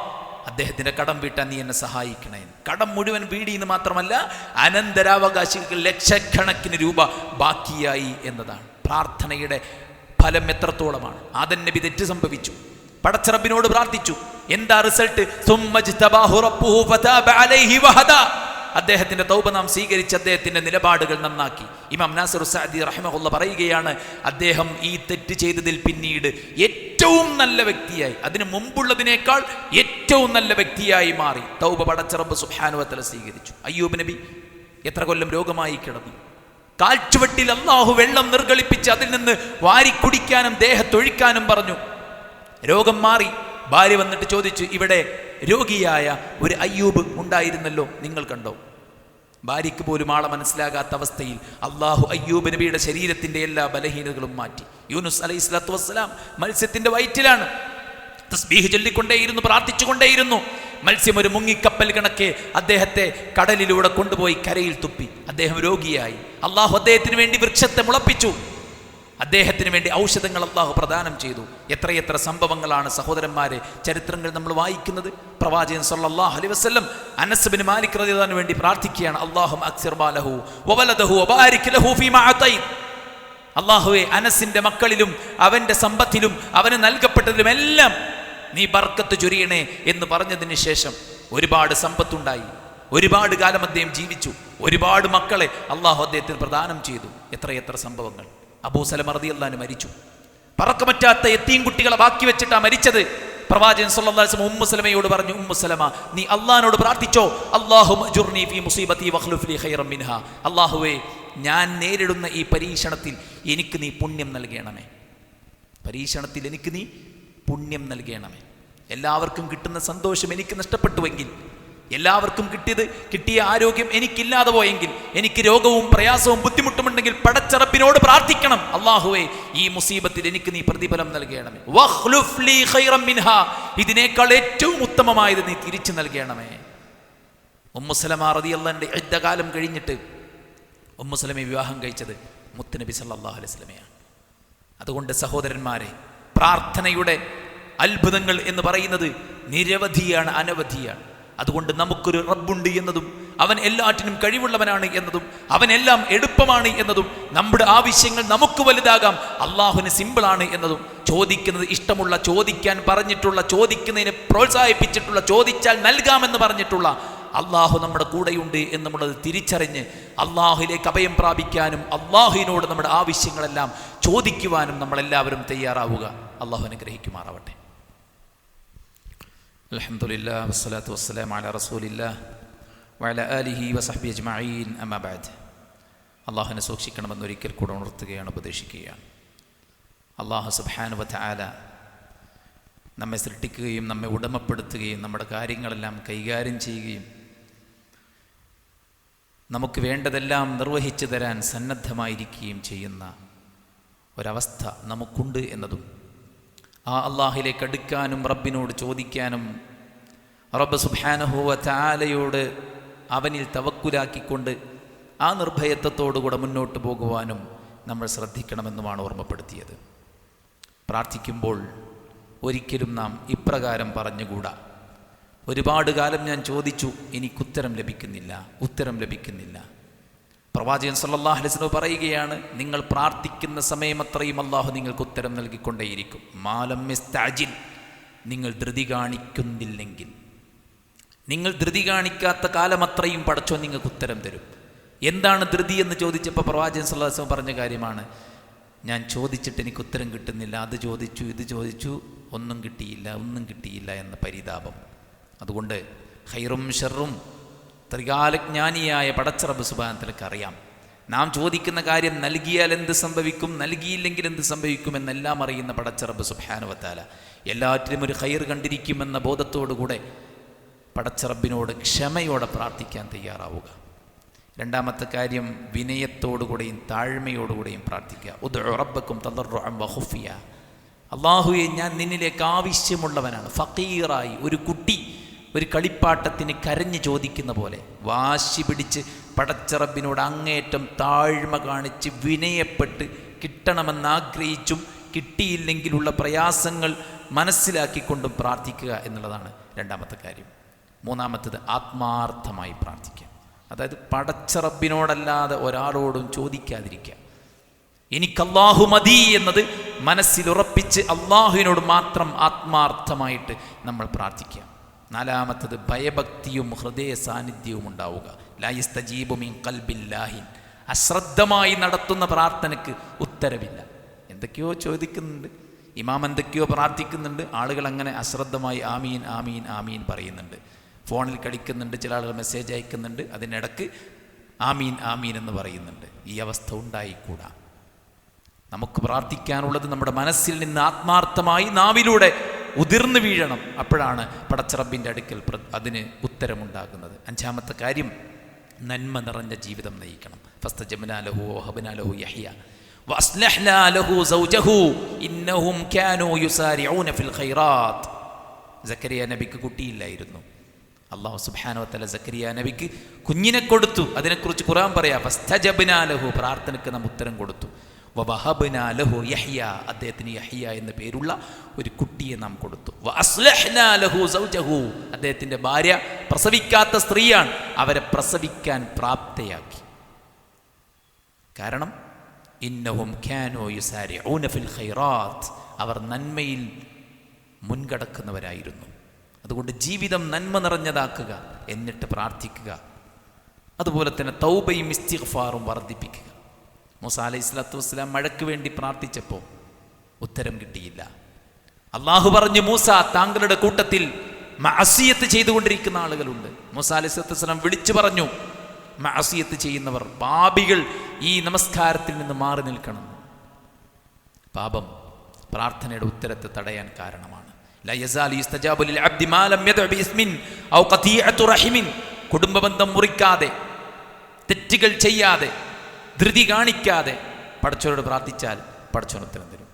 അദ്ദേഹത്തിന്റെ കടം വീട്ടാൻ നീ എന്നെ സഹായിക്കണേ. കടം മുഴുവൻ വീടിയെന്ന് മാത്രമല്ല അനന്തരാവകാശികൾക്ക് ലക്ഷക്കണക്കിന് രൂപ ബാക്കിയായി എന്നതാണ് പ്രാർത്ഥനയുടെ ഫലം എത്രത്തോളമാണ്? ആദൻ നബി തെറ്റ് സംഭവിച്ചു. പടച്ചറബിനോട് പ്രാർത്ഥിച്ചു. എന്താ റിസൾട്ട്? അദ്ദേഹത്തിന്റെ തൗബ നാം സ്വീകരിച്ച് അദ്ദേഹത്തിന്റെ നിലപാടുകൾ നന്നാക്കി. ഇമാം നാസർ സാദി റഹ്മുള്ള പറയുകയാണ് അദ്ദേഹം ഈ തെറ്റ് ചെയ്തതിൽ പിന്നീട് ഏറ്റവും നല്ല വ്യക്തിയായി അതിന് മുമ്പുള്ളതിനേക്കാൾ ഏറ്റവും നല്ല വ്യക്തിയായി മാറി. തൗബ പടച്ചറബ് സുഹാനുവത്തല സ്വീകരിച്ചു. അയ്യൂബ് നബി എത്ര കൊല്ലം രോഗമായി കിടന്നു? കാൽച്ചുവട്ടിൽ അള്ളാഹു വെള്ളം നിർഗളിപ്പിച്ച് അതിൽ നിന്ന് വാരി കുടിക്കാനും ദേഹത്തൊഴിക്കാനും പറഞ്ഞു. രോഗം മാറി. ഭാര്യ വന്നിട്ട് ചോദിച്ചു ഇവിടെ രോഗിയായ ഒരു അയ്യൂബ് ഉണ്ടായിരുന്നല്ലോ? നിങ്ങൾ കണ്ടോ? ഭാര്യയ്ക്ക് പോലും ആളെ മനസ്സിലാകാത്ത അവസ്ഥയിൽ അള്ളാഹു അയ്യൂബ് നബിയുടെ ശരീരത്തിന്റെ എല്ലാ ബലഹീനതകളും മാറ്റി. യൂനുസ് അലൈഹി സ്വലാത്തു വസ്സലാം മത്സ്യത്തിന്റെ വയറ്റിലാണ്. തസ്ബീഹ് ചൊല്ലിക്കൊണ്ടേയിരുന്നു പ്രാർത്ഥിച്ചുകൊണ്ടേയിരുന്നു. മത്സ്യം ഒരു മുങ്ങിക്കപ്പൽ കണക്കെ അദ്ദേഹത്തെ കടലിലൂടെ കൊണ്ടുപോയി കരയിൽ തുപ്പി. അദ്ദേഹം രോഗിയായി. അള്ളാഹു അദ്ദേഹത്തിന് വേണ്ടി വൃക്ഷത്തെ മുളപ്പിച്ചു. അദ്ദേഹത്തിന് വേണ്ടി ഔഷധങ്ങൾ അള്ളാഹു പ്രദാനം ചെയ്തു. എത്രയെത്ര സംഭവങ്ങളാണ് സഹോദരന്മാരെ ചരിത്രങ്ങൾ നമ്മൾ വായിക്കുന്നത്? പ്രവാചകൻ സല്ലാഹു അലൈഹി വസ്ലം അനസ് ബിൻ മാലിക് റളിയല്ലാഹു വേണ്ടി പ്രാർത്ഥിക്കുകയാണ്. അതൈത് അള്ളാഹുവെ അനസിന്റെ മക്കളിലും അവന്റെ സമ്പത്തിലും അവന് നൽകപ്പെട്ടതിലുമെല്ലാം നീ ബർക്കത്ത് ചൊരിയണേ എന്ന് പറഞ്ഞതിന് ശേഷം ഒരുപാട് സമ്പത്തുണ്ടായി. ഒരുപാട് കാലം അദ്ദേഹം ജീവിച്ചു. ഒരുപാട് മക്കളെ അള്ളാഹു അദ്ദേഹത്തിന് പ്രദാനം ചെയ്തു. എത്രയെത്ര സംഭവങ്ങൾ. അബൂ സലമ റളിയല്ലാഹു മരിച്ചു. പറക്കമറ്റാത്ത എത്തീം കുട്ടികളെ ബാക്കി വെച്ചിട്ടാ മരിച്ചത്. പ്രവാചകൻ സല്ലല്ലാഹു അലൈഹി വസല്ലം ഉമ്മു സലമയോട് പറഞ്ഞു ഉമ്മുസലമ നീ അള്ളാഹിനോട് പ്രാർത്ഥിച്ചോ? അല്ലാഹു ഫീ വഖ്ലുഫ് ലീ അല്ലാഹുവേ ഞാൻ നേരിടുന്ന ഈ പരീക്ഷണത്തിൽ എനിക്ക് നീ പുണ്യം നൽകണമേ. പരീക്ഷണത്തിൽ എനിക്ക് നീ പുണ്യം നൽകണമേ. എല്ലാവർക്കും കിട്ടുന്ന സന്തോഷം എനിക്ക് നഷ്ടപ്പെട്ടുവെങ്കിൽ എല്ലാവർക്കും കിട്ടിയത് കിട്ടിയ ആരോഗ്യം എനിക്കില്ലാതെ പോയെങ്കിൽ എനിക്ക് രോഗവും പ്രയാസവും ബുദ്ധിമുട്ടുമുണ്ടെങ്കിൽ പടച്ചറപ്പിനോട് പ്രാർത്ഥിക്കണം. അള്ളാഹുവേ ഈ മുസീബത്തിൽ എനിക്ക് നീ പ്രതിഫലം നൽകണമേ. മിൻഹാ. ഇതിനേക്കാൾ ഏറ്റവും ഉത്തമമായത് നീ തിരിച്ചു നൽകണമേ. ഉമ്മുസലമ റളിയല്ലാഹുവിന്റെ യുദ്ധകാലം കഴിഞ്ഞിട്ട് ഉമ്മുസലമെ വിവാഹം കഴിച്ചത് മുത്തുനബി സല്ലാ അലൈഹി അതുകൊണ്ട് സഹോദരന്മാരെ പ്രാർത്ഥനയുടെ അത്ഭുതങ്ങൾ എന്ന് പറയുന്നത് നിരവധിയാണ് അനവധിയാണ്. അതുകൊണ്ട് നമുക്കൊരു റബ്ബുണ്ട് എന്നതും അവൻ എല്ലാറ്റിനും കഴിവുള്ളവനാണ് എന്നതും അവനെല്ലാം എളുപ്പമാണ് എന്നതും നമ്മുടെ ആവശ്യങ്ങൾ നമുക്ക് വലുതാകാം അള്ളാഹുവിന് സിമ്പിളാണ് എന്നതും ചോദിക്കുന്നത് ഇഷ്ടമുള്ള ചോദിക്കാൻ പറഞ്ഞിട്ടുള്ള ചോദിക്കുന്നതിനെ പ്രോത്സാഹിപ്പിച്ചിട്ടുള്ള ചോദിച്ചാൽ നൽകാമെന്ന് പറഞ്ഞിട്ടുള്ള അള്ളാഹു നമ്മുടെ കൂടെയുണ്ട് എന്നുള്ളത് തിരിച്ചറിഞ്ഞ് അള്ളാഹുലേക്ക് അഭയം പ്രാപിക്കാനും അള്ളാഹുവിനോട് നമ്മുടെ ആവശ്യങ്ങളെല്ലാം ചോദിക്കുവാനും നമ്മളെല്ലാവരും തയ്യാറാവുക. അള്ളാഹു അനുഗ്രഹിക്കുമാറാവട്ടെ. അലഹമുല്ലാ വസ്സലാത്തു വസ്സലാം അല റസൂലില്ലാ വഅല ആലിഹി വസഹബി അജ്മഈൻ. അമ്മാ അള്ളാഹുവിനെ സൂക്ഷിക്കണമെന്ന് ഒരിക്കൽ കൂടെ ഉണർത്തുകയാണ് ഉപദേശിക്കുകയാണ്. അള്ളാഹു സുബ്ഹാനഹു ആല നമ്മെ സൃഷ്ടിക്കുകയും നമ്മെ ഉടമപ്പെടുത്തുകയും നമ്മുടെ കാര്യങ്ങളെല്ലാം കൈകാര്യം ചെയ്യുകയും നമുക്ക് വേണ്ടതെല്ലാം നിർവഹിച്ചു തരാൻ സന്നദ്ധമായിരിക്കുകയും ചെയ്യുന്ന ഒരവസ്ഥ നമുക്കുണ്ട് എന്നതും ആ അള്ളാഹിലേക്ക് അടുക്കാനും റബ്ബിനോട് ചോദിക്കാനും റബ്ബ് സുബാനഹുവ ചാലയോട് അവനിൽ തവക്കുലാക്കിക്കൊണ്ട് ആ നിർഭയത്വത്തോടുകൂടെ മുന്നോട്ട് പോകുവാനും നമ്മൾ ശ്രദ്ധിക്കണമെന്നുമാണ് ഓർമ്മപ്പെടുത്തിയത്. പ്രാർത്ഥിക്കുമ്പോൾ ഒരിക്കലും നാം ഇപ്രകാരം പറഞ്ഞുകൂടാ? ഒരുപാട് കാലം ഞാൻ ചോദിച്ചു എനിക്കുത്തരം ലഭിക്കുന്നില്ല ഉത്തരം ലഭിക്കുന്നില്ല. പ്രവാചകൻ അലൈഹി വസല്ലം പറയുകയാണ് നിങ്ങൾ പ്രാർത്ഥിക്കുന്ന സമയം അത്രയും അള്ളാഹു നിങ്ങൾക്ക് ഉത്തരം നൽകിക്കൊണ്ടേയിരിക്കും. മാലം മിസ്താജിൽ നിങ്ങൾ ധൃതി കാണിക്കുന്നില്ലെങ്കിൽ. നിങ്ങൾ ധൃതി കാണിക്കാത്ത കാലം അത്രയും പടച്ചോ നിങ്ങൾക്ക് ഉത്തരം തരും. എന്താണ് ധൃതി എന്ന് ചോദിച്ചപ്പോൾ പ്രവാചകൻ വസല്ലം പറഞ്ഞ കാര്യമാണ് ഞാൻ ചോദിച്ചിട്ട് എനിക്ക് ഉത്തരം കിട്ടുന്നില്ല അത് ചോദിച്ചു ഇത് ചോദിച്ചു ഒന്നും കിട്ടിയില്ല ഒന്നും കിട്ടിയില്ല എന്ന പരിതാപം. അതുകൊണ്ട് ഹൈറും ഷെറും ത്രികാലജ്ഞാനിയായ പടച്ചറബ് സുബാനത്തിലേക്ക് അറിയാം നാം ചോദിക്കുന്ന കാര്യം നൽകിയാൽ എന്ത് സംഭവിക്കും? നൽകിയില്ലെങ്കിൽ എന്ത് സംഭവിക്കും? എന്നെല്ലാം അറിയുന്ന പടച്ചറബ് സുബാനുവത്താല എല്ലാറ്റിലും ഒരു ഹൈർ കണ്ടിരിക്കുമെന്ന ബോധത്തോടുകൂടെ പടച്ചറബിനോട് ക്ഷമയോടെ പ്രാർത്ഥിക്കാൻ തയ്യാറാവുക. രണ്ടാമത്തെ കാര്യം വിനയത്തോടുകൂടെയും താഴ്മയോടുകൂടെയും പ്രാർത്ഥിക്കുക. ഉദ്റബക്കും വഹുഫിയ. അള്ളാഹുയെ ഞാൻ നിന്നിലേക്ക് ആവശ്യമുള്ളവനാണ്. ഫക്കീറായി ഒരു കുട്ടി ഒരു കളിപ്പാട്ടത്തിന് കരഞ്ഞു ചോദിക്കുന്ന പോലെ വാശി പിടിച്ച് പടച്ചറബിനോട് അങ്ങേറ്റം താഴ്മ കാണിച്ച് വിനയപ്പെട്ട് കിട്ടണമെന്നാഗ്രഹിച്ചും കിട്ടിയില്ലെങ്കിലുള്ള പ്രയാസങ്ങൾ മനസ്സിലാക്കിക്കൊണ്ടും പ്രാർത്ഥിക്കുക എന്നുള്ളതാണ് രണ്ടാമത്തെ കാര്യം. മൂന്നാമത്തത് ആത്മാർത്ഥമായി പ്രാർത്ഥിക്കുക. അതായത് പടച്ചറബിനോടല്ലാതെ ഒരാളോടും ചോദിക്കാതിരിക്കുക. എനിക്ക് അള്ളാഹു മതി എന്നത് മനസ്സിലുറപ്പിച്ച് അള്ളാഹുവിനോട് മാത്രം ആത്മാർത്ഥമായിട്ട് നമ്മൾ പ്രാർത്ഥിക്കുക. നാലാമത്തത് ഭയഭക്തിയും ഹൃദയ സാന്നിധ്യവും ഉണ്ടാവുക ലായിസ്തജീബുമീൻ കൽബില്ലാഹിൻ അശ്രദ്ധമായി നടത്തുന്ന പ്രാർത്ഥനയ്ക്ക് ഉത്തരവില്ല. എന്തൊക്കെയോ ചോദിക്കുന്നുണ്ട്. ഇമാം എന്തൊക്കെയോ പ്രാർത്ഥിക്കുന്നുണ്ട്. ആളുകൾ അങ്ങനെ അശ്രദ്ധമായി ആമീൻ ആമീൻ ആമീൻ പറയുന്നുണ്ട്. ഫോണിൽ കളിക്കുന്നുണ്ട് ചില ആളുകൾ മെസ്സേജ് അയക്കുന്നുണ്ട്. അതിനിടക്ക് ആമീൻ ആമീൻ എന്ന് പറയുന്നുണ്ട്. ഈ അവസ്ഥ ഉണ്ടായിക്കൂടാ. നമുക്ക് പ്രാർത്ഥിക്കാനുള്ളത് നമ്മുടെ മനസ്സിൽ നിന്ന് ആത്മാർത്ഥമായി നാവിലൂടെ ഉതിർന്നു വീഴണം അപ്പോഴാണ് പടച്ചറബിന്റെ അടുക്കൽ അതിന് ഉത്തരമുണ്ടാകുന്നത്. അഞ്ചാമത്തെ കാര്യം നന്മ നിറഞ്ഞ ജീവിതം നയിക്കണം. ഫസ്ത ജമനാലഹു ഓഹബനാലഹു യഹിയ. സക്കരിയ നബിക്ക് കുട്ടിയില്ലായിരുന്നു. അള്ളാഹു സുബാനോത്തല സക്കരിയ നബിക്ക് കുഞ്ഞിനെ കൊടുത്തു. അതിനെക്കുറിച്ച് ഖുറാൻ പറയാ ഫസ്തജബ്നാലഹു പ്രാർത്ഥനയ്ക്ക് നാം ഉത്തരം കൊടുത്തു. വവഹബ്നാ ലഹു യഹ്യ. അദ്ദേഹത്തിന് യഹ്യ എന്ന പേരുള്ള ഒരു കുട്ടിയെ നാം കൊടുത്തു. വഅസ്ലഹ്നാ ലഹു സൗജഹു. അദ്ദേഹത്തിന്റെ ഭാര്യ പ്രസവിക്കാത്ത സ്ത്രീയാണ്. അവരെ പ്രസവിക്കാൻ പ്രാപ്തയാക്കി. കാരണം ഇന്നഹും ഖാനോ യുസാരി ഫിൽ ഖൈറാത്ത്. അവർ നന്മയിൽ മുൻകടക്കുന്നവരായിരുന്നു. അതുകൊണ്ട് ജീവിതം നന്മ നിറഞ്ഞതാക്കുക എന്നിട്ട് പ്രാർത്ഥിക്കുക. അതുപോലെ തന്നെ തൗബയും ഇസ്തിഗ്ഫാറും വർദ്ധിപ്പിക്കുക. മൂസ അലൈഹി സ്വലാത്തു വസ്സലാം മഴയ്ക്ക് വേണ്ടി പ്രാർത്ഥിച്ചപ്പോൾ ഉത്തരം കിട്ടിയില്ല. അള്ളാഹു പറഞ്ഞു മൂസ താങ്കളുടെ കൂട്ടത്തിൽ മഅസിയത്ത് ചെയ്തുകൊണ്ടിരിക്കുന്ന ആളുകളുണ്ട്. മൂസ അലൈഹി സ്വലാത്തു വസ്സലാം വിളിച്ചു പറഞ്ഞു മഅസിയത്ത് ചെയ്യുന്നവർ പാപികൾ ഈ നമസ്കാരത്തിൽ നിന്ന് മാറി നിൽക്കണം. പാപം പ്രാർത്ഥനയുടെ ഉത്തരത്തെ തടയാൻ കാരണമാണ്. കുടുംബബന്ധം മുറിക്കാതെ തെറ്റുകൾ ചെയ്യാതെ ധൃതി കാണിക്കാതെ പടച്ചവരോട് പ്രാർത്ഥിച്ചാൽ പടച്ചവൻ ഉത്തരം തരും.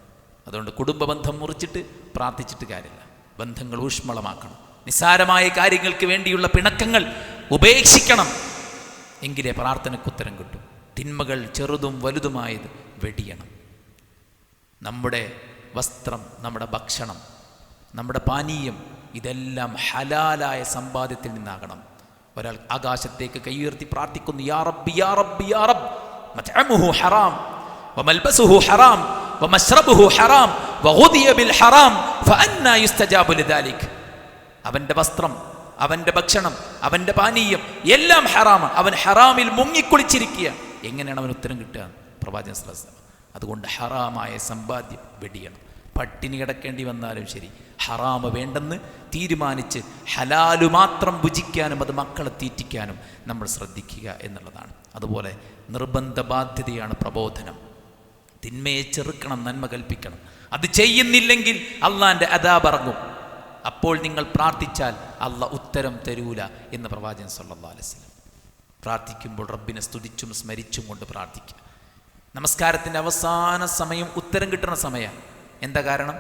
അതുകൊണ്ട് കുടുംബ ബന്ധം മുറിച്ചിട്ട് പ്രാർത്ഥിച്ചിട്ട് കാര്യമില്ല. ബന്ധങ്ങൾ ഊഷ്മളമാക്കണം. നിസ്സാരമായ കാര്യങ്ങൾക്ക് വേണ്ടിയുള്ള പിണക്കങ്ങൾ ഉപേക്ഷിക്കണം. എങ്കിലേ പ്രാർത്ഥനയ്ക്ക് ഉത്തരം കിട്ടും. തിന്മകൾ ചെറുതും വലുതുമായത് വെടിയണം. നമ്മുടെ വസ്ത്രം നമ്മുടെ ഭക്ഷണം നമ്മുടെ പാനീയം ഇതെല്ലാം ഹലാലായ സമ്പാദ്യത്തിൽ നിന്നാകണം. ഒരാൾ ആകാശത്തേക്ക് കൈയുയർത്തി പ്രാർത്ഥിക്കുന്നു യാ യാറബ് യാ റബ്ബി യാ റബ്ബ്. മത്അമുഹു ഹറാം വമൽബസുഹു ഹറാം വമശ്റബുഹു ഹറാം വഗുദിയ ബിൽ ഹറാം ഫഅന്ന യസ്തജാബു ലിദാലിക് അവന്റെ വസ്ത്രം അവന്റെ ഭക്ഷണം അവന്റെ പാനീയം എല്ലാം ഹറാമാണ്. അവൻ ഹറാമിൽ മുങ്ങിക്കുളിച്ചിരിക്കുക. എങ്ങനെയാണ് അവൻ ഉത്തരം കിട്ടുക? പ്രവാചകൻ. അതുകൊണ്ട് ഹറാമായ സമ്പാദ്യം വെടിയണം. പട്ടിണി കിടക്കേണ്ടി വന്നാലും ശരി. ഹറാമ് വേണ്ടെന്ന് തീരുമാനിച്ച് ഹലാലു മാത്രം ഭുജിക്കാനും അത് മക്കളെ തീറ്റിക്കാനും നമ്മൾ ശ്രദ്ധിക്കുക എന്നുള്ളതാണ്. അതുപോലെ നിർബന്ധ ബാധ്യതയാണ് പ്രബോധനം. തിന്മയെ ചെറുക്കണം നന്മ കൽപ്പിക്കണം. അത് ചെയ്യുന്നില്ലെങ്കിൽ അള്ളാന്റെ അതാപറങ്ങും അപ്പോൾ നിങ്ങൾ പ്രാർത്ഥിച്ചാൽ അല്ല ഉത്തരം തരൂല എന്ന് പ്രവാചകൻ സല്ലാ അലൈഹി വസല്ലം പ്രാർത്ഥിക്കുമ്പോൾ റബ്ബിനെ സ്തുതിച്ചും സ്മരിച്ചും കൊണ്ട് പ്രാർത്ഥിക്കുക. നമസ്കാരത്തിന്റെ അവസാന സമയം ഉത്തരം കിട്ടുന്ന സമയം എന്താ കാരണം?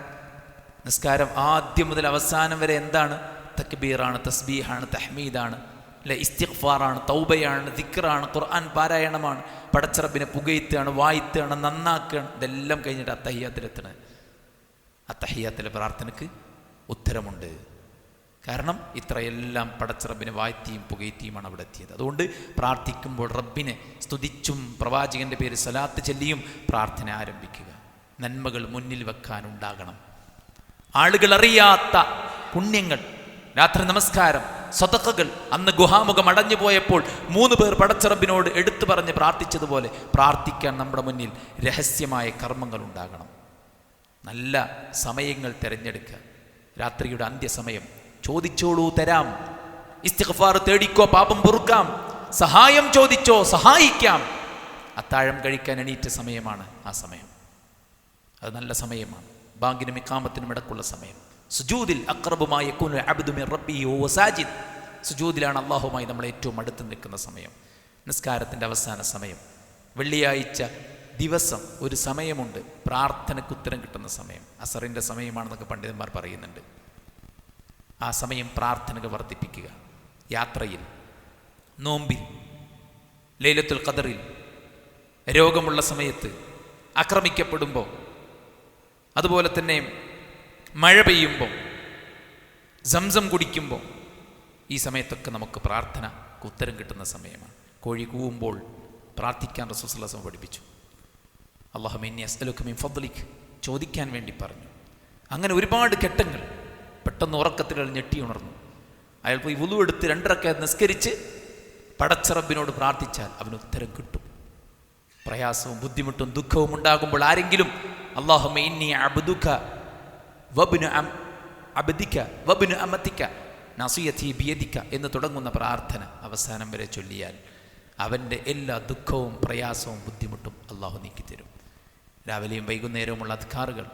നിസ്കാരം ആദ്യം മുതൽ അവസാനം വരെ എന്താണ്? തക്ബീറാണ് തസ്ബീഹാണ് തഹ്മീദാണ് അല്ലെ? ഇസ്തിഖ്ഫാറാണ് തൗബയാണ് ദിക്റാണ് ഖുർആൻ പാരായണമാണ് പടച്ചറബിനെ പുകയത്തുകയാണ് വായിത്തുകയാണ് നന്നാക്കുകയാണ്. ഇതെല്ലാം കഴിഞ്ഞിട്ട് അത്തഹ്യാത്തിലെത്തണത് അത്തഹ്യാത്തിലെ പ്രാർത്ഥനയ്ക്ക് ഉത്തരമുണ്ട്. കാരണം ഇത്രയെല്ലാം പടച്ചറബിനെ വാഴ്ത്തിയും പുകയത്തിയുമാണ് അവിടെ എത്തിയത്. അതുകൊണ്ട് പ്രാർത്ഥിക്കുമ്പോൾ റബ്ബിനെ സ്തുതിച്ചും പ്രവാചകന്റെ പേര് സലാത്ത് ചൊല്ലിയും പ്രാർത്ഥന ആരംഭിക്കുക. നന്മകൾ മുന്നിൽ വെക്കാനുണ്ടാകണം. ആളുകൾ അറിയാത്ത പുണ്യങ്ങൾ. രാത്രി നമസ്കാരം സ്വതക്കകൾ അന്ന് ഗുഹാമുഖം അടഞ്ഞു പോയപ്പോൾ മൂന്ന് പേർ പടച്ചറബിനോട് എടുത്തു പറഞ്ഞ് പ്രാർത്ഥിച്ചതുപോലെ പ്രാർത്ഥിക്കാൻ നമ്മുടെ മുന്നിൽ രഹസ്യമായ കർമ്മങ്ങൾ ഉണ്ടാകണം. നല്ല സമയങ്ങൾ തിരഞ്ഞെടുക്കുക. രാത്രിയുടെ അന്ത്യസമയം. ചോദിച്ചോളൂ തരാം. ഇസ്തിഖഫാർ തേടിക്കോ പാപം പൊറുക്കാം. സഹായം ചോദിച്ചോ സഹായിക്കാം. അത്താഴം കഴിക്കാൻ എണീറ്റ സമയമാണ് ആ സമയം. അത് നല്ല സമയമാണ്. ബാങ്കിനും ഇക്കാമത്തിനും ഇടക്കുള്ള സമയം. സുജൂദിൽ അക്രബുമായ സാജിദ്. സുജൂദിലാണ് അള്ളാഹുമായി നമ്മൾ ഏറ്റവും അടുത്ത് നിൽക്കുന്ന സമയം. നിസ്കാരത്തിന്റെ അവസാന സമയം. വെള്ളിയാഴ്ച ദിവസം ഒരു സമയമുണ്ട്. പ്രാർത്ഥനയ്ക്ക് ഉത്തരം കിട്ടുന്ന സമയം. അസറിന്റെ സമയമാണെന്നൊക്കെ പണ്ഡിതന്മാർ പറയുന്നുണ്ട്. ആ സമയം പ്രാർത്ഥനകൾ വർദ്ധിപ്പിക്കുക. യാത്രയിൽ നോമ്പിൽ ലൈലത്തുൽ ഖദറിൽ രോഗമുള്ള സമയത്ത് ആക്രമിക്കപ്പെടുമ്പോൾ അതുപോലെ തന്നെ മഴ പെയ്യുമ്പോൾ സംസം കുടിക്കുമ്പോൾ ഈ സമയത്തൊക്കെ നമുക്ക് പ്രാർത്ഥന ഉത്തരം കിട്ടുന്ന സമയമാണ്. കോഴി കൂവുമ്പോൾ പ്രാർത്ഥിക്കാൻ റസൂസ്ലാസം പഠിപ്പിച്ചു. അള്ളാഹുമിനി അസ്തലുഖമിൻ ഫദ്ലിഖ് ചോദിക്കാൻ വേണ്ടി പറഞ്ഞു. അങ്ങനെ ഒരുപാട് ഘട്ടങ്ങൾ പെട്ടെന്ന് ഉറക്കത്തിൽ ഞെട്ടി ഉണർന്നു. അയാൾ പോയി വുളു എടുത്ത് രണ്ടരക്ക നിസ്കരിച്ച് പടച്ചറബിനോട് പ്രാർത്ഥിച്ചാൽ അവന് ഉത്തരം കിട്ടും. പ്രയാസവും ബുദ്ധിമുട്ടും ദുഃഖവും ഉണ്ടാകുമ്പോൾ ആരെങ്കിലും അള്ളാഹുമ ഇന്നി അബ്ദുക വബ്നു അബ്ദിക വബ്നു അമതിക നസിയതി ബിയദിക എന്ന് തുടങ്ങുന്ന പ്രാർത്ഥന അവസാനം വരെ ചൊല്ലിയാൽ അവന്റെ എല്ലാ ദുഃഖവും പ്രയാസവും ബുദ്ധിമുട്ടും അള്ളാഹു നീക്കിത്തരും. രാവിലെയും വൈകുന്നേരവുമുള്ള അധികാറുകൾ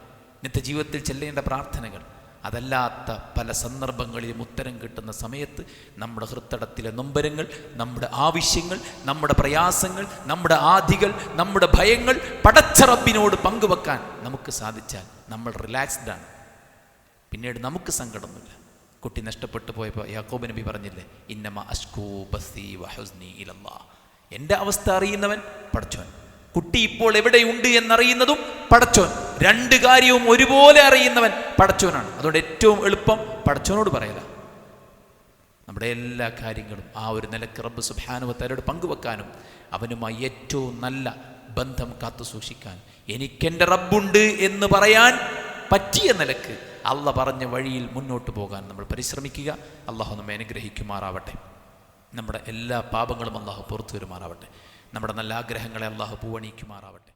നിത്യജീവിതത്തിൽ ചെല്ലേണ്ട പ്രാർത്ഥനകൾ അതല്ലാത്ത പല സന്ദർഭങ്ങളിലും ഉത്തരം കിട്ടുന്ന സമയത്ത് നമ്മുടെ ഹൃത്തടത്തിലെ നൊമ്പരങ്ങൾ നമ്മുടെ ആവശ്യങ്ങൾ നമ്മുടെ പ്രയാസങ്ങൾ നമ്മുടെ ആധികൾ നമ്മുടെ ഭയങ്ങൾ പടച്ചറബിനോട് പങ്കുവെക്കാൻ നമുക്ക് സാധിച്ചാൽ നമ്മൾ റിലാക്സ്ഡ് ആണ്. പിന്നീട് നമുക്ക് സങ്കടമൊന്നുമില്ല. കുട്ടി നഷ്ടപ്പെട്ടു പോയപ്പോൾ യാക്കോബ് നബി പറഞ്ഞില്ലേ ഇന്നമ അഷ്കൂ ബസി വഹുസ്നി ഇലല്ലാ. എന്റെ അവസ്ഥ അറിയുന്നവൻ പഠിച്ചവൻ കുട്ടി ഇപ്പോൾ എവിടെയുണ്ട് എന്നറിയുന്നതും പടച്ചോൻ. രണ്ട് കാര്യവും ഒരുപോലെ അറിയുന്നവൻ പടച്ചോനാണ്. അതുകൊണ്ട് ഏറ്റവും എളുപ്പം പടച്ചോനോട് പറയുക നമ്മുടെ എല്ലാ കാര്യങ്ങളും ആ ഒരു നിലയ്ക്ക് റബ്ബ് സുബാനുവത്തരോട് പങ്കുവെക്കാനും അവനുമായി ഏറ്റവും നല്ല ബന്ധം കാത്തു സൂക്ഷിക്കാൻ എനിക്കെന്റെ റബ്ബുണ്ട് എന്ന് പറയാൻ പറ്റിയ നിലയ്ക്ക് അള്ള പറഞ്ഞ വഴിയിൽ മുന്നോട്ട് പോകാൻ നമ്മൾ പരിശ്രമിക്കുക. അള്ളാഹു നമ്മെ അനുഗ്രഹിക്കുമാറാവട്ടെ. നമ്മുടെ എല്ലാ പാപങ്ങളും അള്ളാഹു പുറത്തു വരുമാറാവട്ടെ നമ്മുടെ നല്ല ആഗ്രഹങ്ങളെ അള്ളാഹു പൂവണിക്കുമാറാവട്ടെ